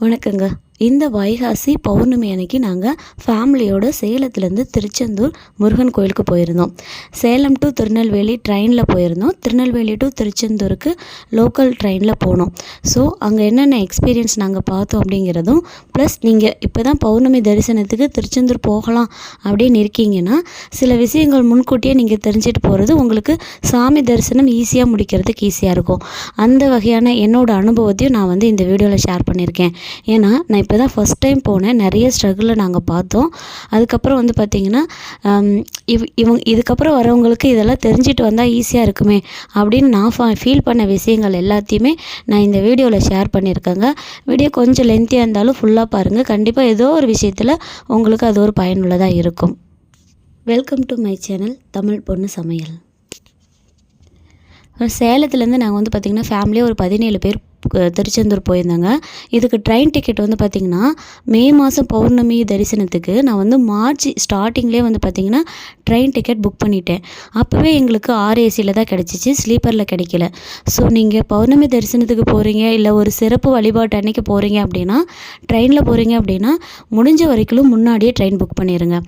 வணக்கங்க. இந்த வைகாசி பௌர்ணமி அன்னைக்கு நாங்கள் ஃபேமிலியோட சேலத்துலேருந்து திருச்செந்தூர் முருகன் கோயிலுக்கு போயிருந்தோம். சேலம் டு திருநெல்வேலி ட்ரெயினில் போயிருந்தோம். திருநெல்வேலி டு திருச்செந்தூருக்கு லோக்கல் ட்ரெயினில் போனோம். ஸோ அங்கே என்னென்ன எக்ஸ்பீரியன்ஸ் நாங்கள் பார்த்தோம் அப்படிங்கிறதும் ப்ளஸ் நீங்கள் இப்போ தான் பௌர்ணமி தரிசனத்துக்கு திருச்செந்தூர் போகலாம் அப்படின்னு இருக்கீங்கன்னா சில விஷயங்கள் முன்கூட்டியே நீங்கள் தெரிஞ்சுட்டு போகிறது உங்களுக்கு சாமி தரிசனம் ஈஸியாக முடிக்கிறதுக்கு ஈஸியாக இருக்கும். அந்த வகையான என்னோடய அனுபவத்தையும் நான் வந்து இந்த வீடியோவில் ஷேர் பண்ணியிருக்கேன். ஏன்னா நான் இப்போ தான் ஃபஸ்ட் டைம் போனேன். நிறைய ஸ்ட்ரகிளை நாங்கள் பார்த்தோம். அதுக்கப்புறம் வந்து பார்த்திங்கன்னா இவ் இவங்க இதுக்கப்புறம் வரவங்களுக்கு இதெல்லாம் தெரிஞ்சுட்டு வந்தால் ஈஸியாக இருக்குமே அப்படின்னு நான் ஃபீல் பண்ண விஷயங்கள் எல்லாத்தையுமே நான் இந்த வீடியோவில் ஷேர் பண்ணியிருக்கேங்க. வீடியோ கொஞ்சம் லென்த்தியாக இருந்தாலும் ஃபுல்லாக பாருங்கள் கண்டிப்பாக ஏதோ ஒரு விஷயத்தில் உங்களுக்கு அது ஒரு பயனுள்ளதாக இருக்கும். Welcome to my channel Tamil Ponnu Samayal. சேலத்துலேருந்து நாங்கள் வந்து பார்த்திங்கன்னா ஃபேமிலியாக ஒரு பதினேழு பேர் திருச்செந்தூர் போயிருந்தேங்க. இதுக்கு ட்ரெயின் டிக்கெட் வந்து பார்த்திங்கன்னா மே மாதம் பௌர்ணமி தரிசனத்துக்கு நான் வந்து மார்ச் ஸ்டார்டிங்லேயே வந்து பார்த்திங்கன்னா ட்ரெயின் டிக்கெட் புக் பண்ணிட்டேன். அப்போவே எங்களுக்கு ஆர்ஏசியில் தான் கிடச்சிச்சு ஸ்லீப்பரில் கிடைக்கல. ஸோ நீங்கள் பௌர்ணமி தரிசனத்துக்கு போகிறீங்க இல்லை ஒரு சிறப்பு வழிபாட்டு அன்னைக்கு போகிறீங்க அப்படின்னா ட்ரெயினில் போகிறீங்க அப்படின்னா முடிஞ்ச வரைக்கும் முன்னாடியே ட்ரெயின் புக் பண்ணிடுங்க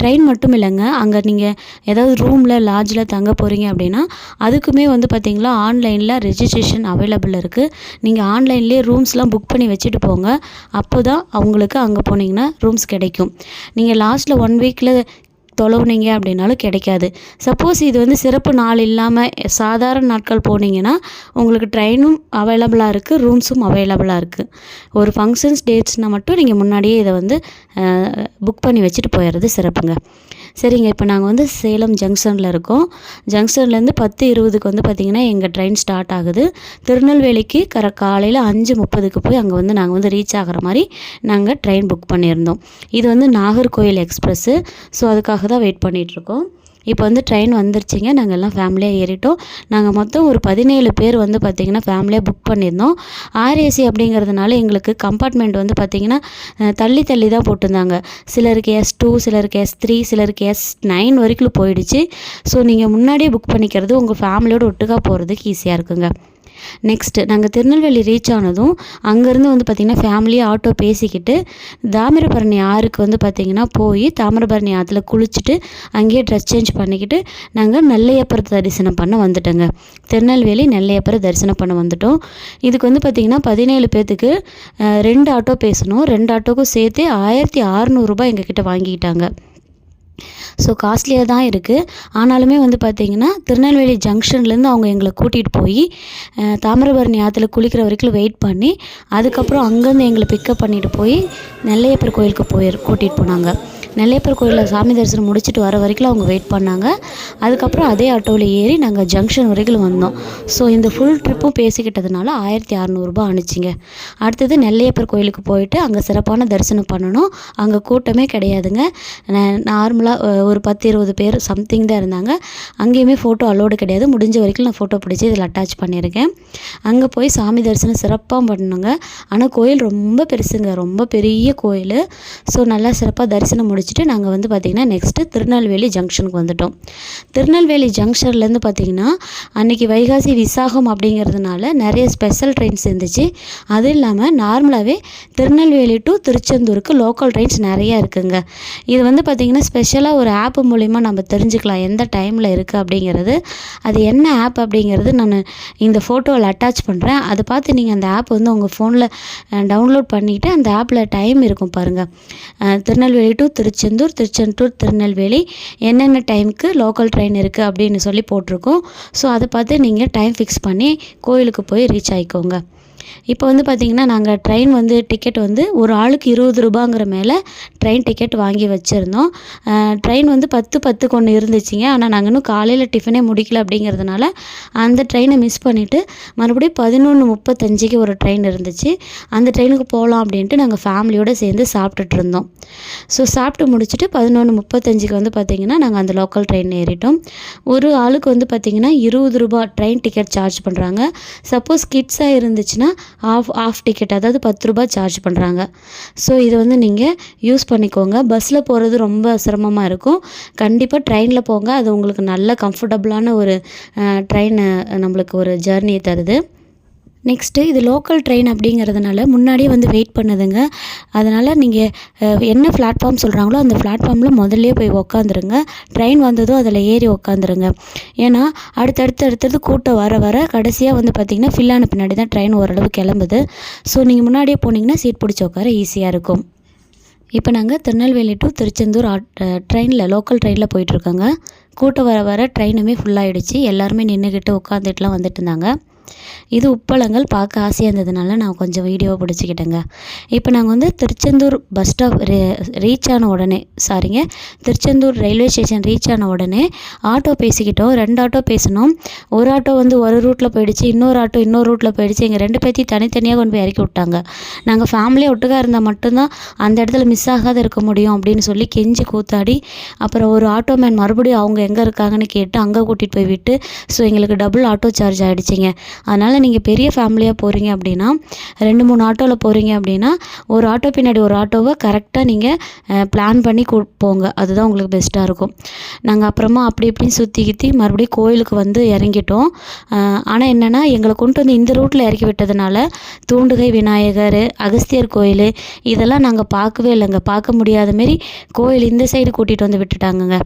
ட்ரெயின் மட்டும் இல்லைங்க அங்கே நீங்கள் ஏதாவது ரூமில் லாட்ஜில் தங்க போகிறீங்க அப்படின்னா அதுக்குமே வந்து பார்த்திங்கன்னா ஆன்லைனில் ரெஜிஸ்ட்ரேஷன் அவைலபிள் இருக்குது நீங்கள் ஆன்லைன்லேயே ரூம்ஸ்லாம் புக் பண்ணி வச்சுட்டு போங்க. அப்போ தான் அவங்களுக்கு அங்கே போனீங்கன்னா ரூம்ஸ் கிடைக்கும். நீங்கள் லாஸ்ட்டில் ஒன் வீக்கில் தொலைவுனீங்க அப்படின்னாலும் கிடைக்காது. சப்போஸ் இது வந்து சிறப்பு நாள் இல்லாமல் சாதாரண நாட்கள் போனீங்கன்னா உங்களுக்கு ட்ரெயினும் அவைலபிளாக இருக்குது ரூம்ஸும் அவைலபிளாக இருக்குது ஒரு ஃபங்க்ஷன்ஸ் டேட்ஸ்னால் மட்டும் நீங்கள் முன்னாடியே இதை வந்து புக் பண்ணி வச்சுட்டு போயிடுறது சிறப்புங்க. சரிங்க இப்போ நாங்கள் வந்து சேலம் ஜங்ஷனில் இருக்கோம். ஜங்ஷன்லேருந்து பத்து இருபதுக்கு வந்து பார்த்திங்கன்னா எங்கள் ட்ரெயின் ஸ்டார்ட் ஆகுது. திருநெல்வேலிக்கு கர காலையில் அஞ்சு முப்பதுக்கு போய் அங்கே வந்து நாங்கள் வந்து ரீச் ஆகிற மாதிரி நாங்கள் ட்ரெயின் புக் பண்ணியிருந்தோம். இது வந்து நாகர்கோயில் எக்ஸ்பிரஸ்ஸு. ஸோ அதுக்காக தான் வெயிட் பண்ணிகிட்ருக்கோம் இப்போ வந்து ட்ரெயின் வந்துருச்சுங்க. நாங்கள் எல்லாம் ஃபேமிலியாக ஏறிட்டோம். நாங்கள் மொத்தம் ஒரு பதினேழு பேர் வந்து பார்த்திங்கன்னா ஃபேமிலியாக புக் பண்ணியிருந்தோம். ஆர்ஏசி அப்படிங்கிறதுனால எங்களுக்கு கம்பார்ட்மெண்ட் வந்து பார்த்திங்கன்னா தள்ளி தள்ளி தான் போட்டிருந்தாங்க. சிலருக்கு எஸ் டூ சிலருக்கு எஸ் த்ரீ சிலருக்கு எஸ் நைன் வரைக்கும் போயிடுச்சு. ஸோ நீங்கள் முன்னாடியே புக் பண்ணிக்கிறது உங்கள் ஃபேமிலியோடு ஒட்டுக்கா போகிறதுக்கு ஈஸியாக இருக்குங்க. நெக்ஸ்ட்டு நாங்கள் திருநெல்வேலி ரீச் ஆனதும் அங்கேருந்து வந்து பார்த்திங்கன்னா ஃபேமிலியாக ஆட்டோ பேசிக்கிட்டு தாமிரபரணி ஆறுக்கு வந்து பார்த்திங்கன்னா போய் தாமிரபரணி ஆற்றுல குளிச்சுட்டு அங்கேயே ட்ரெஸ் சேஞ்ச் பண்ணிக்கிட்டு நாங்கள் நெல்லையப்பர் தரிசனம் பண்ண வந்துட்டோங்க. திருநெல்வேலி நெல்லையப்பரை தரிசனம் பண்ண வந்துட்டோம். இதுக்கு வந்து பார்த்திங்கன்னா பதினேழு பேர்த்துக்கு ரெண்டு ஆட்டோ பேசணும். ரெண்டு ஆட்டோக்கும் சேர்த்து ஆயிரத்தி அறநூறுபா எங்ககிட்ட வாங்கிக்கிட்டாங்க. ஸோ காஸ்ட்லியாக தான் இருக்குது ஆனாலுமே வந்து பார்த்திங்கன்னா திருநெல்வேலி ஜங்ஷன்லேருந்து அவங்க எங்களை கூட்டிகிட்டு போய் தாமிரபரணி ஆற்றுல குளிக்கிற வரைக்கும் வெயிட் பண்ணி அதுக்கப்புறம் அங்கேருந்து எங்களை பிக்கப் பண்ணிட்டு போய் நெல்லையப்பர் கோயிலுக்கு போய் கூட்டிகிட்டு போனாங்க. நெல்லையப்பர் கோயிலில் சாமி தரிசனம் முடிச்சுட்டு வர வரைக்கும் அவங்க வெயிட் பண்ணாங்க. அதுக்கப்புறம் அதே ஆட்டோவில் ஏறி நாங்கள் ஜங்ஷன் வரைக்கும் வந்தோம். ஸோ இந்த ஃபுல் ட்ரிப்பும் பேசிக்கிட்டதுனால ஆயிரத்தி அறநூறுபா அனுச்சிங்க அடுத்தது நெல்லையப்பர் கோயிலுக்கு போயிட்டு அங்கே சிறப்பான தரிசனம் பண்ணணும். அங்கே கூட்டமே கிடையாதுங்க. நார்மலாக ஒரு பத்து இருபது பேர் சம்திங் தான் இருந்தாங்க. அங்கேயுமே ஃபோட்டோ அலோடு கிடையாது. முடிஞ்ச வரைக்கும் நான் ஃபோட்டோ பிடிச்சி இதில் அட்டாச் பண்ணியிருக்கேன். அங்கே போய் சாமி தரிசனம் சிறப்பாக பண்ணணுங்க. ஆனால் கோயில் ரொம்ப பெருசுங்க. ரொம்ப பெரிய கோயில். ஸோ நல்லா சிறப்பாக தரிசனம் வச்சுட்டு நாங்கள் வந்து பார்த்திங்கன்னா நெக்ஸ்ட்டு திருநெல்வேலி ஜங்ஷனுக்கு வந்துட்டோம். திருநெல்வேலி ஜங்ஷன்லேருந்து பார்த்திங்கன்னா அன்றைக்கி வைகாசி விசாகம் அப்படிங்கிறதுனால நிறைய ஸ்பெஷல் ட்ரெயின்ஸ் இருந்துச்சு. அது இல்லாமல் நார்மலாகவே திருநெல்வேலி டு திருச்செந்தூருக்கு லோக்கல் ட்ரெயின்ஸ் நிறையா இருக்குங்க. இது வந்து பார்த்திங்கன்னா ஸ்பெஷலாக ஒரு ஆப் மூலிமா நம்ம தெரிஞ்சுக்கலாம் எந்த டைமில் இருக்குது அப்படிங்கிறது. அது என்ன ஆப் அப்படிங்கிறது நான் இந்த ஃபோட்டோவில் அட்டாச் பண்ணுறேன் அதை பார்த்து நீங்கள் அந்த ஆப் வந்து உங்கள் ஃபோனில் டவுன்லோட் பண்ணிவிட்டு அந்த ஆப்பில் டைம் இருக்கும் பாருங்கள் திருநெல்வேலி டு திருச்செந்தூர் திருச்செந்தூர் திருநெல்வேலி என்னென்ன டைமுக்கு லோக்கல் ட்ரெயின் இருக்குது அப்படின்னு சொல்லி போட்டிருக்கோம். ஸோ அதை பார்த்து நீங்கள் டைம் ஃபிக்ஸ் பண்ணி கோயிலுக்கு போய் ரீச் ஆகிக்கோங்க இப்போ வந்து பார்த்திங்கன்னா நாங்கள் ட்ரெயின் வந்து டிக்கெட் வந்து ஒரு ஆளுக்கு இருபது ரூபாங்கிற மேலே ட்ரெயின் டிக்கெட் வாங்கி வச்சுருந்தோம். ட்ரெயின் வந்து பத்து பத்துக்கு ஒன்று இருந்துச்சுங்க. ஆனால் நாங்கள் இன்னும் காலையில் டிஃபனே முடிக்கல அப்படிங்கிறதுனால அந்த ட்ரெயினை மிஸ் பண்ணிவிட்டு மறுபடியும் பதினொன்று முப்பத்தஞ்சுக்கு ஒரு ட்ரெயின் இருந்துச்சு. அந்த ட்ரெயினுக்கு போகலாம் அப்படின்ட்டு நாங்கள் ஃபேமிலியோடு சேர்ந்து சாப்பிட்டுட்டு இருந்தோம். ஸோ சாப்பிட்டு முடிச்சுட்டு பதினொன்று முப்பத்தஞ்சுக்கு வந்து பார்த்திங்கன்னா நாங்கள் அந்த லோக்கல் ட்ரெயின் ஏறிட்டோம். ஒரு ஆளுக்கு வந்து பார்த்திங்கன்னா இருபது ரூபா ட்ரெயின் டிக்கெட் சார்ஜ் பண்ணுறாங்க சப்போஸ் கிட்ஸாக இருந்துச்சுன்னா ஆஃப் ஆஃப் டிக்கெட் அதாவது பத்து ரூபாய் சார்ஜ் பண்ணுறாங்க ஸோ இதை வந்து நீங்கள் யூஸ் பண்ணிக்கோங்க. பஸ்ஸில் போகிறது ரொம்ப சிரமமாக இருக்கும். கண்டிப்பாக ட்ரெயினில் போங்க. அது உங்களுக்கு நல்ல கம்ஃபர்டபுளான ஒரு ட்ரெயின் நம்மளுக்கு ஒரு ஜர்னியை தருது. நெக்ஸ்ட்டு இது லோக்கல் ட்ரெயின் அப்படிங்கிறதுனால முன்னாடியே வந்து வெயிட் பண்ணுதுங்க. அதனால் நீங்கள் என்ன பிளாட்ஃபார்ம் சொல்கிறாங்களோ அந்த பிளாட்ஃபார்மில் முதல்லே போய் உக்காந்துருங்க. ட்ரெயின் வந்ததும் அதில் ஏறி உக்காந்துருங்க. ஏன்னா அடுத்தடுத்து அடுத்தடுத்து கூட்டம் வர வர கடைசியாக வந்து பார்த்திங்கன்னா ஃபில்லான பின்னாடி தான் ட்ரெயின் ஓரளவு கிளம்புது. ஸோ நீங்கள் முன்னாடியே போனீங்கன்னா சீட் பிடிச்சி உட்கார ஈஸியாக இருக்கும். இப்போ நாங்கள் திருநெல்வேலி டு திருச்செந்தூர் ட்ரெயினில் லோக்கல் ட்ரெயினில் போயிட்டுருக்கோங்க கூட்டம் வர வர ட்ரெயினுமே ஃபுல்லாகிடுச்சு எல்லாருமே நின்றுக்கிட்டு உட்காந்துட்டுலாம் வந்துட்டு இருந்தாங்க. இது உப்பளங்கள் பார்க்க ஆசையாக இருந்ததுனால நான் கொஞ்சம் வீடியோ பிடிச்சிக்கிட்டேங்க. இப்போ நாங்கள் வந்து திருச்செந்தூர் பஸ் ஸ்டாப் ரீச் ஆன உடனே சாரிங்க திருச்செந்தூர் ரயில்வே ஸ்டேஷன் ரீச் ஆன உடனே ஆட்டோ பேசிக்கிட்டோம். ரெண்டு ஆட்டோ பேசினோம். ஒரு ஆட்டோ வந்து ஒரு ரூட்டில் போயிடுச்சு இன்னொரு ஆட்டோ இன்னொரு ரூட்டில் போயிடுச்சு. எங்கள் ரெண்டு பேர்த்தையும் தனித்தனியாக கொண்டு போய் இறக்கி விட்டாங்க. நாங்கள் ஃபேமிலியாக ஒட்டுக்காக இருந்தால் மட்டும்தான் அந்த இடத்துல மிஸ் ஆகாத இருக்க முடியும் அப்படின்னு சொல்லி கெஞ்சி கூத்தாடி அப்புறம் ஒரு ஆட்டோ மேன் மறுபடியும் அவங்க எங்கே இருக்காங்கன்னு கேட்டு அங்கே கூட்டிகிட்டு போய் விட்டு ஸோ எங்களுக்கு டபுள் ஆட்டோ சார்ஜ் ஆகிடுச்சிங்க அதனால் நீங்கள் பெரிய ஃபேமிலியாக போகிறீங்க அப்படின்னா ரெண்டு மூணு ஆட்டோவில் போகிறீங்க அப்படின்னா ஒரு ஆட்டோ பின்னாடி ஒரு ஆட்டோவை கரெக்டாக நீங்கள் பிளான் பண்ணி கூ போங்க. அதுதான் உங்களுக்கு பெஸ்ட்டாக இருக்கும். நாங்கள் அப்புறமா அப்படி இப்படின்னு சுற்றி கித்தி மறுபடியும் கோயிலுக்கு வந்து இறங்கிட்டோம். ஆனால் என்னென்னா எங்களை கொண்டு வந்து இந்த ரூட்டில் இறக்கி விட்டதுனால தூண்டுகை விநாயகர் அகஸ்தியர் கோயில் இதெல்லாம் நாங்கள் பார்க்கவே இல்லைங்க. பார்க்க முடியாத மாரி கோயில் இந்த சைடு கூட்டிகிட்டு வந்து விட்டுட்டாங்கங்க.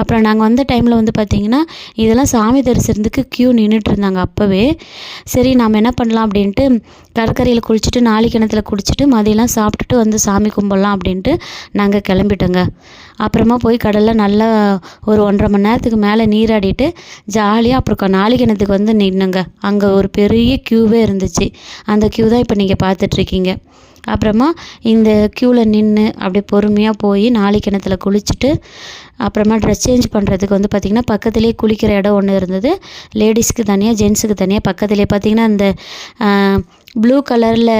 அப்புறம் நாங்கள் வந்த டைமில் வந்து பார்த்திங்கன்னா இதெல்லாம் சாமி தரிசனத்துக்கு க்யூ நின்றுட்டு இருந்தாங்க அப்போவே. சரி நாம் என்ன பண்ணலாம் அப்படின்ட்டு கடற்கரையில் குளிச்சுட்டு நாளை கிணத்துல குளிச்சுட்டு மதியம்லாம் சாப்பிட்டுட்டு வந்து சாமி கும்பிட்லாம் அப்படின்ட்டு நாங்கள் கிளம்பிட்டோங்க. அப்புறமா போய் கடலில் நல்லா ஒரு ஒன்றரை மணி நேரத்துக்கு மேலே நீராடிட்டு ஜாலியாக அப்புறம் நாளை கிணத்துக்கு வந்து நின்னுங்க. அங்கே ஒரு பெரிய க்யூவே இருந்துச்சு. அந்த க்யூ தான் இப்போ நீங்கள் பார்த்துட்ருக்கீங்க அப்புறமா இந்த க்யூவில் நின்று அப்படியே பொறுமையாக போய் நாளை கிணத்துல குளிச்சுட்டு அப்புறமா ட்ரெஸ் சேஞ்ச் பண்ணுறதுக்கு வந்து பார்த்திங்கன்னா பக்கத்துலேயே குளிக்கிற இடம் ஒன்று இருந்தது. லேடிஸ்க்கு தனியாக ஜென்ஸுக்கு தனியாக பக்கத்துலேயே பார்த்திங்கன்னா அந்த ப்ளூ கலரில்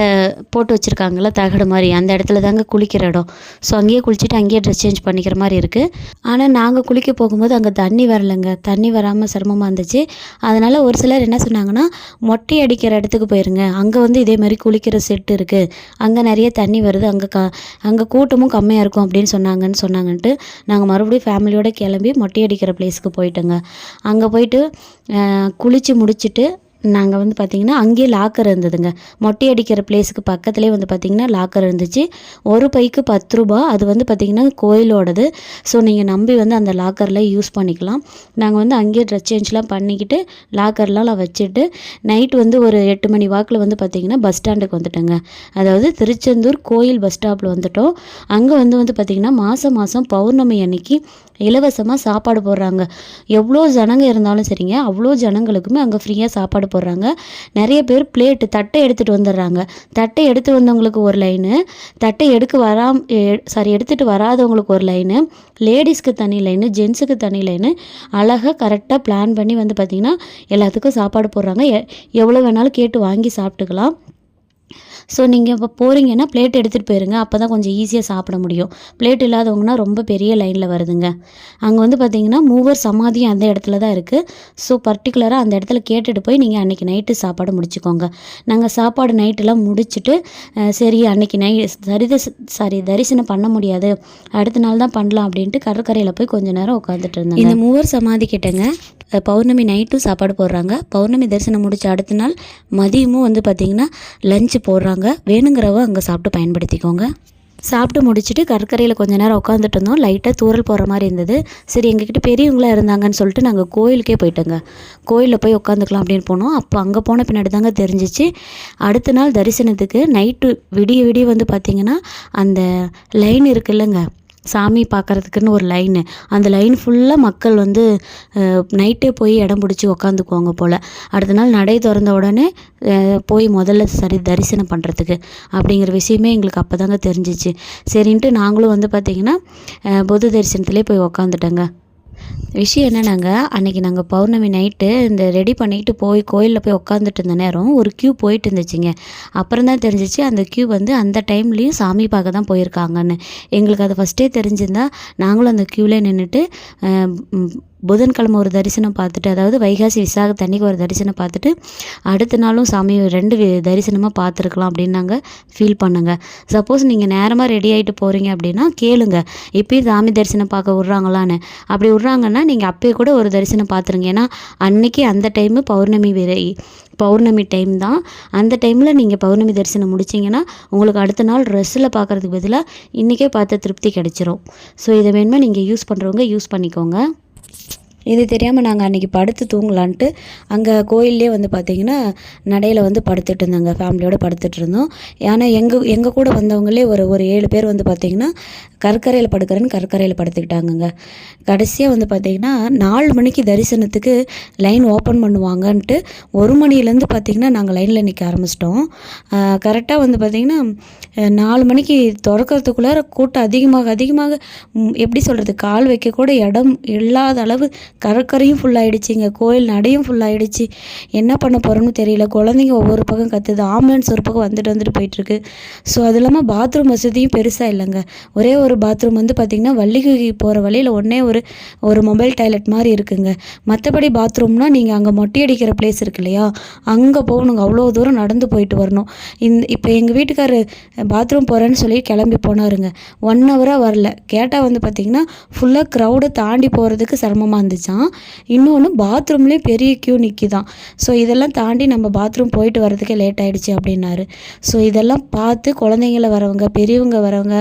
போட்டு வச்சுருக்காங்கள தகடு மாதிரி. அந்த இடத்துல தாங்க குளிக்கிற இடம். ஸோ அங்கேயே குளிச்சுட்டு அங்கேயே ட்ரெஸ் சேஞ்ச் பண்ணிக்கிற மாதிரி இருக்குது ஆனால் நாங்கள் குளிக்க போகும்போது அங்கே தண்ணி வரலைங்க. தண்ணி வராமல் சிரமமாக இருந்துச்சு. அதனால் ஒரு சிலர் என்ன சொன்னாங்கன்னா மொட்டை அடிக்கிற இடத்துக்கு போயிருங்க. அங்கே வந்து இதே மாதிரி குளிக்கிற செட்டு இருக்குது அங்கே நிறைய தண்ணி வருது. அங்கே க அங்கே கூட்டமும் கம்மியாக இருக்கும் அப்படின்னு சொன்னாங்கன்னு சொன்னாங்கன்ட்டு நாங்கள் மறுபடியும் ஃபேமிலியோடு கிளம்பி மொட்டை அடிக்கிற பிளேஸ்க்கு போயிட்டோங்க. அங்கே போயிட்டு குளித்து முடிச்சுட்டு நாங்கள் வந்து பார்த்திங்கன்னா அங்கேயே லாக்கர் இருந்ததுங்க. மொட்டை அடிக்கிற பிளேஸுக்கு பக்கத்துலேயே வந்து பார்த்திங்கன்னா லாக்கர் இருந்துச்சு. ஒரு பைக்கு பத்து ரூபா அது வந்து பார்த்திங்கன்னா கோயிலோடது. ஸோ நீங்கள் நம்பி வந்து அந்த லாக்கரில் யூஸ் பண்ணிக்கலாம். நாங்கள் வந்து அங்கேயே ட்ரெஸ் சேஞ்ச்லாம் பண்ணிக்கிட்டு லாக்கர்லாம் வச்சுட்டு நைட் வந்து ஒரு எட்டு மணி வாக்கில் வந்து பார்த்திங்கன்னா பஸ் ஸ்டாண்டுக்கு வந்துட்டோங்க. அதாவது திருச்செந்தூர் கோயில் பஸ் ஸ்டாப்பில் வந்துட்டோம். அங்கே வந்து வந்து பார்த்திங்கன்னா மாதம் மாதம் பௌர்ணமி அன்னைக்கு இலவசமாக சாப்பாடு போடுறாங்க. எவ்வளோ ஜனங்க இருந்தாலும் சரிங்க அவ்வளோ ஜனங்களுக்குமே அங்கே ஃப்ரீயாக சாப்பாடு போடுறாங்க. நிறைய பேர் பிளேட்டு தட்டை எடுத்துகிட்டு வந்துடுறாங்க. தட்டை எடுத்து வந்தவங்களுக்கு ஒரு லைனு தட்டை எடுக்க வராம சாரி எடுத்துகிட்டு வராதவங்களுக்கு ஒரு லைனு லேடிஸ்க்கு தனி லைனு ஜென்ஸுக்கு தனி லைனு அழகாக கரெக்டாக பிளான் பண்ணி வந்து பார்த்திங்கன்னா எல்லாத்துக்கும் சாப்பாடு போடுறாங்க. எவ்வளோ வேணாலும் கேட்டு வாங்கி சாப்பிட்டுக்கலாம். ஸோ நீங்கள் இப்போ போகிறீங்கன்னா பிளேட் எடுத்துகிட்டு போயிருங்க. அப்போ தான் கொஞ்சம் ஈஸியாக சாப்பிட முடியும். பிளேட் இல்லாதவங்கன்னா ரொம்ப பெரிய லைனில் வருதுங்க. அங்கே வந்து பார்த்தீங்கன்னா மூவர் சமாதியும் அந்த இடத்துல தான் இருக்குது ஸோ பர்டிகுலராக அந்த இடத்துல கேட்டுட்டு போய் நீங்கள் அன்றைக்கி நைட்டு சாப்பாடு முடிச்சுக்கோங்க. நாங்கள் சாப்பாடு நைட்டெல்லாம் முடிச்சுட்டு சரி அன்றைக்கி நை சரித சாரி தரிசனம் பண்ண முடியாது. அடுத்த நாள் தான் பண்ணலாம் அப்படின்ட்டு கடற்கரையில் போய் கொஞ்சம் நேரம் உட்காந்துட்டு இருந்தேன் இந்த மூவர் சமாதி கிட்டங்க பௌர்ணமி நைட்டும் சாப்பாடு போடுறாங்க. பௌர்ணமி தரிசனம் முடிச்ச அடுத்த நாள் மதியமும் வந்து பார்த்திங்கன்னா லஞ்சு போடுறாங்க. வேணுங்கிறவ அங்கே சாப்பிட்டு பயன்படுத்திக்கோங்க. சாப்பிட்டு முடிச்சுட்டு கடற்கரையில் கொஞ்ச நேரம் உட்காந்துட்டு இருந்தோம். லைட்டாக தூரல் போகிற மாதிரி இருந்தது. சரி எங்ககிட்ட பெரியவங்களாக இருந்தாங்கன்னு சொல்லிட்டு நாங்கள் கோயிலுக்கே போயிட்டோங்க. கோயிலில் போய் உட்காந்துக்கலாம் அப்படின்னு போனோம். அப்போ அங்கே போன பின்னாடி தாங்க தெரிஞ்சிச்சு. அடுத்த நாள் தரிசனத்துக்கு நைட்டு விடிய விடிய வந்து பார்த்திங்கன்னா அந்த லைன் இருக்குல்லங்க. சாமி பார்க்குறதுக்குன்னு ஒரு லைனு அந்த லைன் ஃபுல்லாக மக்கள் வந்து நைட்டே போய் இடம் பிடிச்சி உக்காந்துக்குவாங்க போல். அடுத்த நாள் நடை திறந்த உடனே போய் முதல்ல சரி தரிசனம் பண்ணுறதுக்கு அப்படிங்கிற விஷயமே எங்களுக்கு அப்போ தாங்க தெரிஞ்சிச்சு. சரின்ட்டு நாங்களும் வந்து பார்த்திங்கன்னா பொது தரிசனத்துலேயே போய் உக்காந்துட்டோங்க. விஷயம் என்னென்னாங்க அன்றைக்கி நாங்கள் பௌர்ணமி நைட்டு இந்த ரெடி பண்ணிக்கிட்டு போய் கோயிலில் போய் உட்காந்துட்டு இருந்த நேரம் ஒரு க்யூ போயிட்டு இருந்துச்சுங்க. அப்புறம் தான் தெரிஞ்சிச்சு அந்த க்யூ வந்து அந்த டைம்லேயும் சாமி பார்க்க தான் போயிருக்காங்கன்னு. எங்களுக்கு அது ஃபஸ்ட்டே தெரிஞ்சிருந்தால் நாங்களும் அந்த க்யூவில் நின்றுட்டு புதன்கிழமை ஒரு தரிசனம் பார்த்துட்டு அதாவது வைகாசி விசாகத்தன்னைக்கு ஒரு தரிசனம் பார்த்துட்டு அடுத்த நாளும் சாமி ரெண்டு தரிசனமாக பார்த்துருக்கலாம் அப்படின்னு நாங்கள் ஃபீல் பண்ணுங்க. சப்போஸ் நீங்கள் நேரமாக ரெடி ஆகிட்டு போகிறீங்க அப்படின்னா கேளுங்க. இப்பயும் சாமி தரிசனம் பார்க்க விட்றாங்களான்னு. அப்படி விட்றாங்கன்னா நீங்கள் அப்பயே கூட ஒரு தரிசனம் பார்த்துருங்க. ஏன்னா அன்னைக்கு அந்த டைமு பௌர்ணமி விரை பௌர்ணமி டைம் தான். அந்த டைமில் நீங்கள் பௌர்ணமி தரிசனம் முடிச்சிங்கன்னா உங்களுக்கு அடுத்த நாள் ட்ரெஸ்ஸில் பார்க்குறதுக்கு பதிலாக இன்றைக்கே பார்த்த திருப்தி கிடச்சிரும். ஸோ இதை வேணுமா நீங்கள் யூஸ் பண்ணுறவங்க யூஸ் பண்ணிக்கோங்க. இது தெரியாமல் நாங்கள் அன்றைக்கி படுத்து தூங்கலான்ட்டு அங்கே கோயில்லே வந்து பார்த்திங்கன்னா நடையில் வந்து படுத்துட்டு இருந்தாங்க ஃபேமிலியோடு படுத்துட்டு இருந்தோம். ஏன்னா எங்கள் எங்கள் கூட வந்தவங்களே ஒரு ஒரு ஏழு பேர் வந்து பார்த்திங்கன்னா கற்கரையில் படுக்கிறேன்னு கற்கரையில் படுத்துக்கிட்டாங்கங்க. கடைசியாக வந்து பார்த்திங்கன்னா நாலு மணிக்கு தரிசனத்துக்கு லைன் ஓப்பன் பண்ணுவாங்கன்ட்டு ஒரு மணிலேருந்து பார்த்திங்கன்னா நாங்கள் லைனில் நிற்க ஆரம்பிச்சிட்டோம். கரெக்டாக வந்து பார்த்திங்கன்னா நாலு மணிக்கு திறக்கறதுக்குள்ளார கூட்டம் அதிகமாக அதிகமாக எப்படி சொல்கிறது கால் வைக்க கூட இடம் இல்லாத அளவு கடற்கரையும் ஃபுல்லாகிடுச்சிங்க கோயில் நடையும் ஃபுல்லாகிடுச்சு என்ன பண்ண போகிறோன்னு தெரியல. குழந்தைங்க ஒவ்வொரு பக்கம் கற்றுது ஆம்புலன்ஸ் ஒரு பக்கம் வந்துட்டு வந்துட்டு போயிட்டுருக்கு. ஸோ அது இல்லாமல் பாத்ரூம் வசதியும் பெருசாக இல்லைங்க. ஒரே ஒரு பாத்ரூம் வந்து பார்த்திங்கன்னா வள்ளிக்கு போகிற வழியில் ஒன்றே ஒரு ஒரு மொபைல் டாய்லெட் மாதிரி இருக்குங்க. மற்றபடி பாத்ரூம்னால் நீங்கள் அங்கே மொட்டை அடிக்கிற பிளேஸ் இருக்கு இல்லையா? அங்கே போகணுங்க. அவ்வளோ தூரம் நடந்து போயிட்டு வரணும். இந்த இப்போ எங்கள் வீட்டுக்கார் பாத்ரூம் போகிறேன்னு சொல்லி கிளம்பி போனாருங்க. ஒன் ஹவராக வரல. கேட்டால் வந்து பார்த்திங்கன்னா ஃபுல்லாக க்ரௌடை தாண்டி போகிறதுக்கு சிரமமாக இருந்துச்சு. இருந்துச்சான் இன்னொன்று பாத்ரூம்லேயே பெரிய க்யூ நிற்கிதான் ஸோ இதெல்லாம் தாண்டி நம்ம பாத்ரூம் போயிட்டு வரதுக்கே லேட் ஆகிடுச்சு அப்படின்னாரு. ஸோ இதெல்லாம் பார்த்து குழந்தைங்கள வரவங்க பெரியவங்க வரவங்க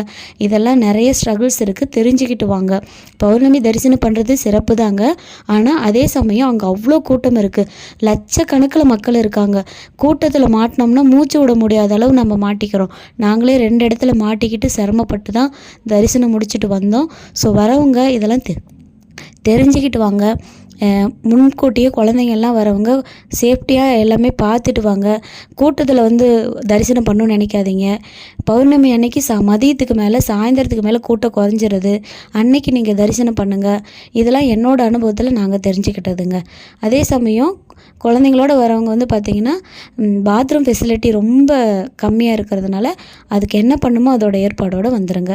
இதெல்லாம் நிறைய ஸ்ட்ரகிள்ஸ் இருக்குது தெரிஞ்சுக்கிட்டு வாங்க பௌர்ணமி தரிசனம் பண்ணுறது சிறப்பு தாங்க ஆனால் அதே சமயம் அங்கே அவ்வளோ கூட்டம் இருக்குது லட்சக்கணக்கில் மக்கள் இருக்காங்க. கூட்டத்தில் மாட்டினோம்னா மூச்சு விட முடியாத அளவு நம்ம மாட்டிக்கிறோம். நாங்களே ரெண்டு இடத்துல மாட்டிக்கிட்டு சிரமப்பட்டு தான் தரிசனம் முடிச்சுட்டு வந்தோம். ஸோ வரவங்க இதெல்லாம் தெ தெரிஞ்சுக்கிட்டு வாங்க. முன்கூட்டியே குழந்தைங்கள்லாம் வரவங்க சேஃப்டியாக எல்லாமே பார்த்துட்டு வாங்க. கூட்டத்தில் வந்து தரிசனம் பண்ணணும்னு நினைக்காதீங்க. பௌர்ணமி அன்னைக்கு சா மதியத்துக்கு மேலே சாயந்தரத்துக்கு மேலே கூட்டம் குறைஞ்சிருது. அன்னைக்கு நீங்கள் தரிசனம் பண்ணுங்கள் இதெல்லாம் என்னோடய அனுபவத்தில் நாங்கள் தெரிஞ்சுக்கிட்டதுங்க. அதே சமயம் குழந்தைங்களோட வரவங்க வந்து பார்த்திங்கன்னா பாத்ரூம் ஃபெசிலிட்டி ரொம்ப கம்மியாக இருக்கிறதுனால அதுக்கு என்ன பண்ணுமோ அதோட ஏற்பாடோடு வந்துடுங்க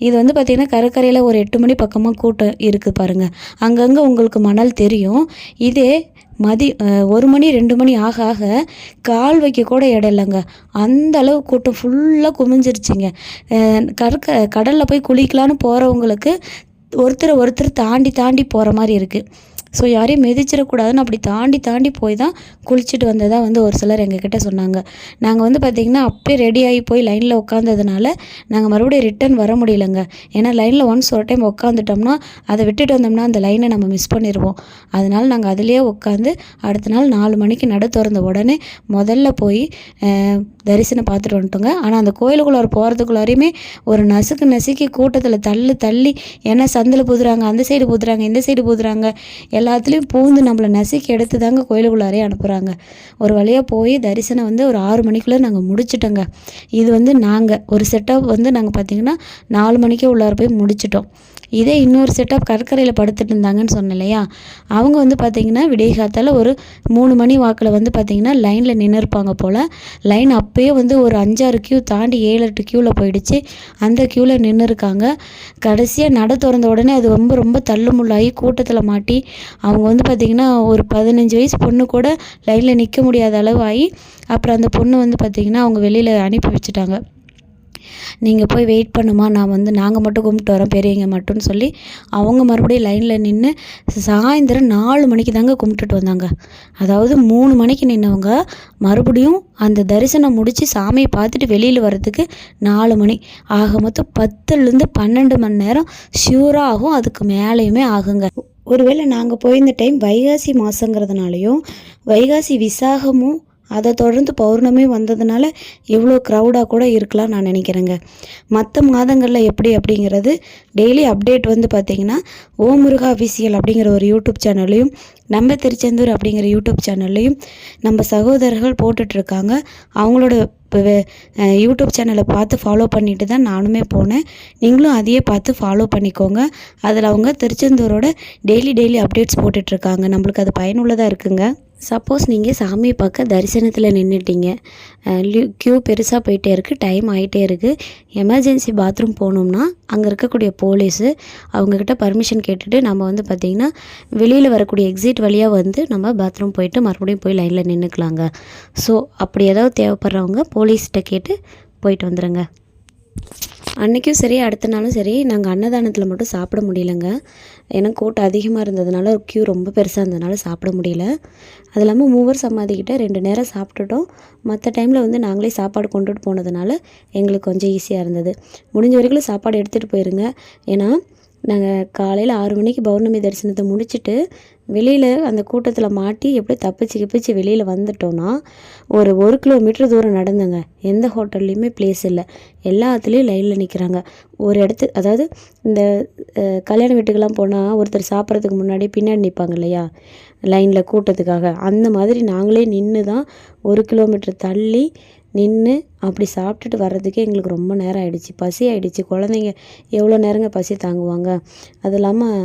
இது வந்து பார்த்திங்கன்னா கடற்கரையில் ஒரு எட்டு மணி பக்கமாக கூட்டம் இருக்குது பாருங்கள் அங்கங்கே உங்களுக்கு மணல் தெரியும். இதே மதி ஒரு மணி ரெண்டு மணி ஆக ஆக கால் வைக்க கூட இடம் இல்லைங்க. அந்த அளவு கூட்டம் ஃபுல்லாக குமிஞ்சிருச்சுங்க. அஹ், கடற்க கடலில் போய் குளிக்கலான்னு போகிறவங்களுக்கு ஒருத்தரை ஒருத்தர் தாண்டி தாண்டி போகிற மாதிரி இருக்குது ஸோ யாரையும் மிதிச்சிடக்கூடாதுன்னு அப்படி தாண்டி தாண்டி போய் தான் குளிச்சுட்டு வந்ததாக வந்து ஒரு சிலர் எங்ககிட்ட சொன்னாங்க. நாங்கள் வந்து பார்த்திங்கன்னா அப்பயே ரெடி ஆகி போய் லைனில் உட்காந்ததுனால நாங்கள் மறுபடியும் ரிட்டர்ன் வர முடியலங்க. ஏன்னா லைனில் ஒன்ஸ் ஒரு டைம் உட்காந்துட்டோம்னா அதை விட்டுட்டு வந்தோம்னா அந்த லைனை நம்ம மிஸ் பண்ணிடுவோம் அதனால நாங்கள் அதுலேயே உட்காந்து அடுத்த நாள் நாலு மணிக்கு நட திறந்த உடனே முதல்ல போய் தரிசனம் பார்த்துட்டு வந்துட்டோங்க. ஆனால் அந்த கோயிலுக்குள்ளார போகிறதுக்குள்ளாரையுமே ஒரு நசுக்கு நசுக்கி கூட்டத்தில் தள்ளு தள்ளி ஏன்னா சந்தில் புதுறாங்க அந்த சைடு புதுறாங்க இந்த சைடு புதுறாங்க எல்லாத்துலேயும் பூந்து நம்மளை நசுக்கி எடுத்து தாங்க கோயிலுக்குள்ளாரே அனுப்புகிறாங்க ஒரு வழியாக போய் தரிசனம் வந்து ஒரு ஆறு மணிக்குள்ளே நாங்கள் முடிச்சிட்டோங்க. இது வந்து நாங்கள் ஒரு செட்டப் வந்து நாங்கள் பார்த்தீங்கன்னா நாலு மணிக்கே உள்ளார போய் முடிச்சிட்டோம். இதே இன்னொரு செட்டப் கடற்கரையில் படுத்துட்டு இருந்தாங்கன்னு சொன்னேன் இல்லையா அவங்க வந்து பார்த்திங்கன்னா விடிய ஒரு மூணு மணி வாக்கில் வந்து பார்த்திங்கன்னா லைனில் நின்று இருப்பாங்க போல். லைன் அப்போயே வந்து ஒரு அஞ்சாறு கியூ தாண்டி ஏழு எட்டு க்யூவில் போயிடுச்சு. அந்த க்யூவில் நின்று இருக்காங்க கடைசியாக நட திறந்த உடனே அது ரொம்ப ரொம்ப தள்ளுமுள்ளாகி கூட்டத்தில் மாட்டி அவங்க வந்து பார்த்திங்கன்னா ஒரு பதினஞ்சு வயசு பொண்ணு கூட லைனில் நிற்க முடியாத அளவு ஆகி அப்புறம் அந்த பொண்ணு வந்து பார்த்திங்கன்னா அவங்க வெளியில் அனுப்பி வச்சுட்டாங்க. நீங்கள் போய் வெயிட் பண்ணுமா நான் வந்து நாங்கள் மட்டும் கும்பிட்டு வரோம் பெரியவங்க மட்டும்னு சொல்லி அவங்க மறுபடியும் லைனில் நின்று சாயந்தரம் நாலு மணிக்கு தாங்க கும்பிட்டுட்டு வந்தாங்க. அதாவது மூணு மணிக்கு நின்னவங்க மறுபடியும் அந்த தரிசனம் முடித்து சாமியை பார்த்துட்டு வெளியில் வர்றதுக்கு நாலு மணி. ஆக மொத்தம் பத்துலேருந்து பன்னெண்டு மணி நேரம் ஷியூராக ஆகும் அதுக்கு மேலேயுமே ஆகுங்க. ஒருவேளை நாங்கள் போயிருந்த டைம் வைகாசி மாதங்கிறதுனாலையும் வைகாசி விசாகமும் அதை தொடர்ந்து பௌர்ணமி வந்ததுனால இவ்வளோ க்ரௌடாக கூட இருக்கலாம் நான் நினைக்கிறேங்க. மற்ற மாதங்களில் எப்படி அப்படிங்கிறது டெய்லி அப்டேட் வந்து பார்த்திங்கன்னா ஓ முருகா அஃபிஷியல் அப்படிங்கிற ஒரு யூடியூப் சேனல்லையும் நம்ம திருச்செந்தூர் அப்படிங்கிற யூடியூப் சேனல்லையும் நம்ம சகோதரர்கள் போட்டுட்ருக்காங்க. அவங்களோட இப்போ யூடியூப் சேனலை பார்த்து ஃபாலோ பண்ணிட்டு தான் நானுமே போனேன். நீங்களும் அதையே பார்த்து ஃபாலோ பண்ணிக்கோங்க. அதில் அவங்க திருச்செந்தூரோட டெய்லி டெய்லி அப்டேட்ஸ் போட்டுட்ருக்காங்க. நம்மளுக்கு அது பயனுள்ளதாக இருக்குங்க. சப்போஸ் நீங்கள் சாமியை பார்க்க தரிசனத்தில் நின்றுட்டீங்க க்யூ பெருசாக போயிட்டே இருக்குது டைம் ஆகிட்டே இருக்குது எமர்ஜென்சி பாத்ரூம் போகணும்னா அங்கே இருக்கக்கூடிய போலீஸு அவங்கக்கிட்ட பர்மிஷன் கேட்டுட்டு நம்ம வந்து பார்த்திங்கன்னா வெளியில் வரக்கூடிய எக்ஸிட் வழியாக வந்து நம்ம பாத்ரூம் போயிட்டு மறுபடியும் போய் லைனில் நின்றுக்கலாங்க ஸோ அப்படி ஏதாவது தேவைப்படுறவங்க போலீஸ்கிட்ட கேட்டு போயிட்டு வந்துடுங்க அன்றைக்கும் சரி அடுத்த நாளும் சரி. நாங்கள் அன்னதானத்தில் மட்டும் சாப்பிட முடியலங்க. ஏன்னா கூட்டம் அதிகமாக இருந்ததுனால ஒரு க்யூ ரொம்ப பெருசாக இருந்ததுனால சாப்பிட முடியல. அது இல்லாமல் மூவர் சமாதிக்கிட்ட ரெண்டு நேரம் சாப்பிட்டுட்டோம். மற்ற டைமில் வந்து நாங்களே சாப்பாடு கொண்டுட்டு போனதுனால எங்களுக்கு கொஞ்சம் ஈஸியாக இருந்தது. முடிஞ்ச வரைக்கும் சாப்பாடு எடுத்துகிட்டு போயிருங்க. ஏன்னா நாங்கள் காலையில் ஆறு மணிக்கு பௌர்ணமி தரிசனத்தை முடிச்சுட்டு வெளியில் அந்த கூட்டத்தில் மாட்டி எப்படி தப்பிச்சு கிப்பிச்சு வெளியில் வந்துட்டோன்னா ஒரு ஒரு கிலோமீட்டர் தூரம் நடந்துங்க. எந்த ஹோட்டல்லையுமே ப்ளேஸ் இல்லை. எல்லாத்துலேயும் லைனில் நிற்கிறாங்க ஒரு இடத்து அதாவது இந்த கல்யாண வீட்டுக்கெல்லாம் போனால் ஒருத்தர் சாப்பிட்றதுக்கு முன்னாடி பின்னாடி நிற்பாங்க இல்லையா? லைனில் கூட்டத்துக்காக. அந்த மாதிரி நாங்களே நின்று தான் ஒரு கிலோமீட்டர் தள்ளி நின்று அப்படி சாப்பிட்டுட்டு வர்றதுக்கே எங்களுக்கு ரொம்ப நேரம் ஆகிடுச்சி பசி ஆகிடுச்சி குழந்தைங்க எவ்வளோ நேரங்க பசி தாங்குவாங்க? அது இல்லாமல்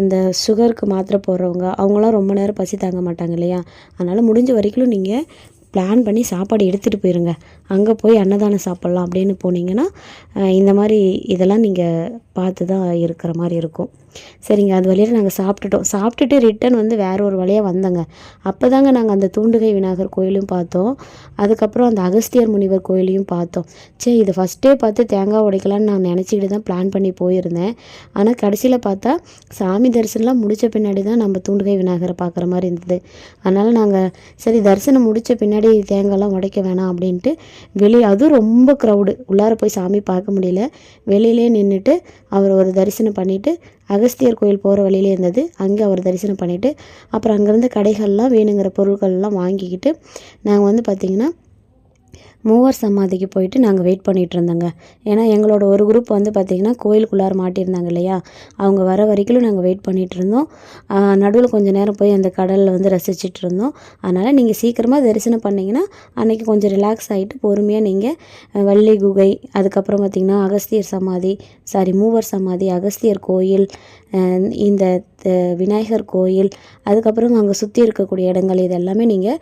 அந்த சுகருக்கு மாத்திரை போடுறவங்க அவங்களாம் ரொம்ப நேரம் பசி தாங்க மாட்டாங்க இல்லையா? அதனால் முடிஞ்ச வரைக்கும் நீங்கள் பிளான் பண்ணி சாப்பாடு எடுத்துகிட்டு போயிருங்க. அங்கே போய் அன்னதானம் சாப்பிட்லாம் அப்படின்னு போனீங்கன்னா இந்த மாதிரி இதெல்லாம் நீங்கள் பார்த்து தான் இருக்கிற மாதிரி இருக்கும். சரிங்க அது வழியில் நாங்கள் சாப்பிட்டுட்டோம். சாப்பிட்டுட்டு ரிட்டன் வந்து வேற ஒரு வழியாக வந்தோங்க. அப்போ தாங்க நாங்கள் அந்த தூண்டுகை விநாயகர் கோயிலும் பார்த்தோம். அதுக்கப்புறம் அந்த அகஸ்தியர் முனிவர் கோயிலையும் பார்த்தோம். சரி இது ஃபஸ்ட்டே பார்த்து தேங்காய் உடைக்கலான்னு நான் நினச்சிக்கிட்டு தான் பிளான் பண்ணி போயிருந்தேன். ஆனால் கடைசியில் பார்த்தா சாமி தரிசனம்லாம் முடித்த பின்னாடி தான் நம்ம தூண்டுகை விநாயகரை பார்க்குற மாதிரி இருந்தது. அதனால் நாங்கள் சரி தரிசனம் முடித்த பின்னாடி தேங்காய்லாம் உடைக்க வேணாம் அப்படின்ட்டு வெளியே அதுவும் ரொம்ப க்ரௌடு உள்ளார போய் சாமி பார்க்க முடியல. வெளியிலே நின்றுட்டு அவர் ஒரு தரிசனம் பண்ணிவிட்டு அகஸ்தியர் கோயில் போகிற வழியிலே இருந்தது. அங்கே அவர் தரிசனம் பண்ணிவிட்டு அப்புறம் அங்கேருந்து கடைகள்லாம் வேணுங்கிற பொருட்கள்லாம் வாங்கிக்கிட்டு நாங்கள் வந்து பார்த்திங்கன்னா மூவர் சமாதிக்கு போயிட்டு நாங்கள் வெயிட் பண்ணிகிட்டு இருந்தோங்க ஏன்னா எங்களோட ஒரு குரூப் வந்து பார்த்திங்கன்னா கோயிலுக்குள்ளார மாட்டியிருந்தாங்க இல்லையா? அவங்க வர வரைக்கும் நாங்கள் வெயிட் பண்ணிகிட்டு இருந்தோம் நடுவில் கொஞ்சம் நேரம் போய் அந்த கடலில் வந்து ரசிச்சுட்டு இருந்தோம் அதனால் நீங்கள் சீக்கிரமாக தரிசனம் பண்ணிங்கன்னா அன்றைக்கி கொஞ்சம் ரிலாக்ஸ் ஆகிட்டு பொறுமையாக நீங்கள் வள்ளி குகை அதுக்கப்புறம் பார்த்திங்கன்னா அகஸ்தியர் சமாதி சாரி மூவர் சமாதி அகஸ்தியர் கோயில் இந்த த- விநாயகர் கோயில் அதுக்கப்புறம் அங்கே சுற்றி இருக்கக்கூடிய இடங்கள் இது எல்லாமே நீங்கள்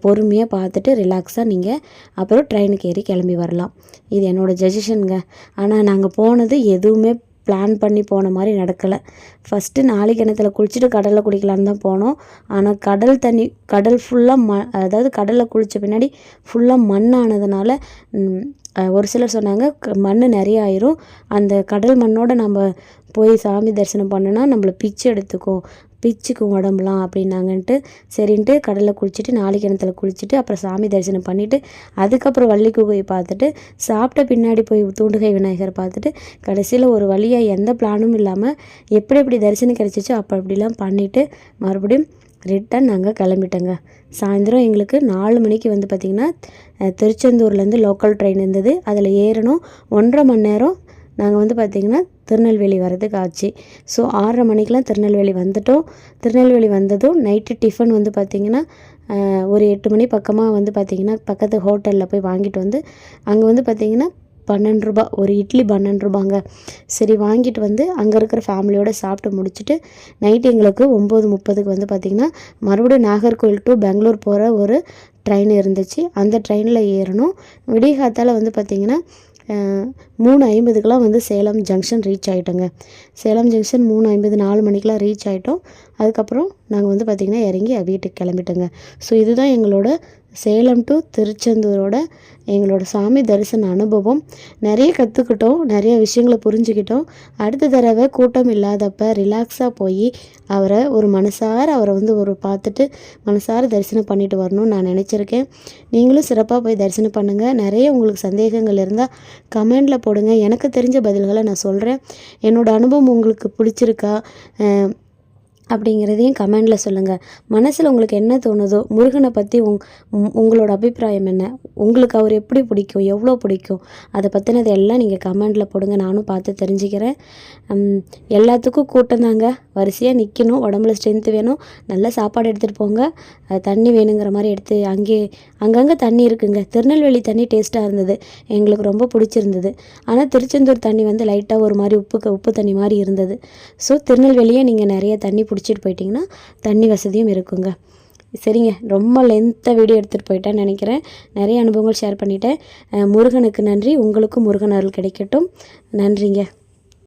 பொறுமையாக பார்த்துட்டு ரிலாக்ஸாக நீங்கள் அப்புறம் ட்ரெயினுக்கு ஏறி கிளம்பி வரலாம். இது என்னோடய ஜெஜிஷனுங்க ஆனால் நாங்கள் போனது எதுவுமே பிளான் பண்ணி போன மாதிரி நடக்கலை. ஃபஸ்ட்டு நாளை கிணத்துல குளிச்சுட்டு கடலில் குளிக்கலான்னு தான் போனோம். ஆனால் கடல் தண்ணி கடல் ஃபுல்லாக ம அதாவது கடலில் குளித்த பின்னாடி ஃபுல்லாக மண் ஆனதுனால ஒரு சிலர் சொன்னாங்க க- மண் நிறைய ஆயிரும். அந்த கடல் மண்ணோடு நம்ம போய் சாமி தரிசனம் பண்ணோன்னா நம்மளை பிச்சு எடுத்துக்கும் பிச்சுக்கும் உடம்புலாம் அப்படின்னாங்கன்ட்டு சரின்ட்டு கடலில் குளிச்சுட்டு நாளைக்கிணத்துல குளிச்சுட்டு அப்புறம் சாமி தரிசனம் பண்ணிவிட்டு அதுக்கப்புறம் வள்ளி குகையை பார்த்துட்டு சாப்பிட்ட பின்னாடி போய் தூண்டுகை விநாயகர் பார்த்துட்டு கடைசியில் ஒரு வழியாக எந்த பிளானும் இல்லாமல் எப்படி எப்படி தரிசனம் கிடச்சிச்சோ அப்போ அப்படிலாம் பண்ணிவிட்டு மறுபடியும் ரிட்டன் நாங்கள் கிளம்பிட்டோங்க. சாயந்தரம் எங்களுக்கு நாலு மணிக்கு வந்து பார்த்திங்கன்னா திருச்செந்தூர்லேருந்து லோக்கல் ட்ரெயின் இருந்தது. அதில் ஏறணும். ஒன்றரை மணி நேரம் நாங்கள் வந்து பார்த்திங்கன்னா திருநெல்வேலி வரதுக்கு ஆச்சு. ஸோ ஆறரை மணிக்கெலாம் திருநெல்வேலி வந்துட்டோம். திருநெல்வேலி வந்ததும் நைட்டு டிஃபன் வந்து பார்த்திங்கன்னா ஒரு எட்டு மணி பக்கமாக வந்து பார்த்திங்கன்னா பக்கத்து ஹோட்டலில் போய் வாங்கிட்டு வந்து அங்கே வந்து பார்த்திங்கன்னா பன்னெண்டு ரூபா ஒரு இட்லி பன்னெண்டு ரூபாங்க சரி வாங்கிட்டு வந்து அங்கே இருக்கிற ஃபேமிலியோடு சாப்பிட்டு முடிச்சுட்டு நைட் எங்களுக்கு ஒம்பது முப்பதுக்கு வந்து பார்த்திங்கன்னா மறுபடியும் நாகர்கோவில் டு பெங்களூர் போகிற ஒரு ட்ரெயின் இருந்துச்சு. அந்த ட்ரெயினில் ஏறணும். விடியகாத்தால் வந்து பார்த்திங்கன்னா மூணு ஐம்பதுக்கெலாம் வந்து சேலம் ஜங்ஷன் ரீச் ஆகிட்டோங்க சேலம் ஜங்ஷன் மூணு ஐம்பது நாலு மணிக்கெலாம் ரீச் ஆகிட்டோம் அதுக்கப்புறம் நாங்கள் வந்து பார்த்திங்கன்னா இறங்கி வீட்டுக்கு கிளம்பிட்டோங்க. ஸோ இதுதான் எங்களோட சேலம் டு திருச்செந்தூரோட எங்களோட சாமி தரிசன அனுபவம். நிறைய கற்றுக்கிட்டோம் நிறைய விஷயங்களை புரிஞ்சுக்கிட்டோம். அடுத்த தடவை கூட்டம் இல்லாதப்ப ரிலாக்ஸாக போய் அவரை ஒரு மனசார அவரை வந்து ஒரு பார்த்துட்டு மனசார தரிசனம் பண்ணிட்டு வரணும்னு நான் நினச்சிருக்கேன். நீங்களும் சிறப்பாக போய் தரிசனம் பண்ணுங்கள் நிறைய உங்களுக்கு சந்தேகங்கள் இருந்தால் கமெண்டில் போடுங்க. எனக்கு தெரிஞ்ச பதில்களை நான் சொல்கிறேன் என்னோடய அனுபவம் உங்களுக்கு பிடிச்சிருக்கா? அப்படிங்கிறதையும் கமெண்டில் சொல்லுங்கள் மனசில் உங்களுக்கு என்ன தோணுதோ முருகனை பற்றி உங் உம் உங்களோட அபிப்பிராயம் என்ன? உங்களுக்கு அவர் எப்படி பிடிக்கும்? எவ்வளோ பிடிக்கும்? அதை பற்றினது எல்லாம் நீங்கள் கமெண்டில் போடுங்க. நானும் பார்த்து தெரிஞ்சுக்கிறேன். எல்லாத்துக்கும் கூட்டம் தாங்க. வரிசையாக நிற்கணும் உடம்புல ஸ்ட்ரென்த்து வேணும். நல்ல சாப்பாடு எடுத்துகிட்டு போங்க. தண்ணி வேணுங்கிற மாதிரி எடுத்து அங்கே அங்கங்கே தண்ணி இருக்குங்க. திருநெல்வேலி தண்ணி டேஸ்ட்டாக இருந்தது. எங்களுக்கு ரொம்ப பிடிச்சிருந்தது. ஆனால் திருச்செந்தூர் தண்ணி வந்து லைட்டாக ஒரு மாதிரி உப்பு உப்பு தண்ணி மாதிரி இருந்தது. ஸோ திருநெல்வேலியே நீங்கள் நிறைய தண்ணி பிடிச்சிட்டு போயிட்டீங்கன்னா தண்ணி வசதியும் இருக்குங்க. சரிங்க ரொம்ப லென்த்தாக வீடியோ எடுத்துகிட்டு போயிட்டேன்னு நினைக்கிறேன். நிறைய அனுபவங்கள் ஷேர் பண்ணிட்டேன். முருகனுக்கு நன்றி. உங்களுக்கும் முருகன் அருள் கிடைக்கட்டும். நன்றிங்க.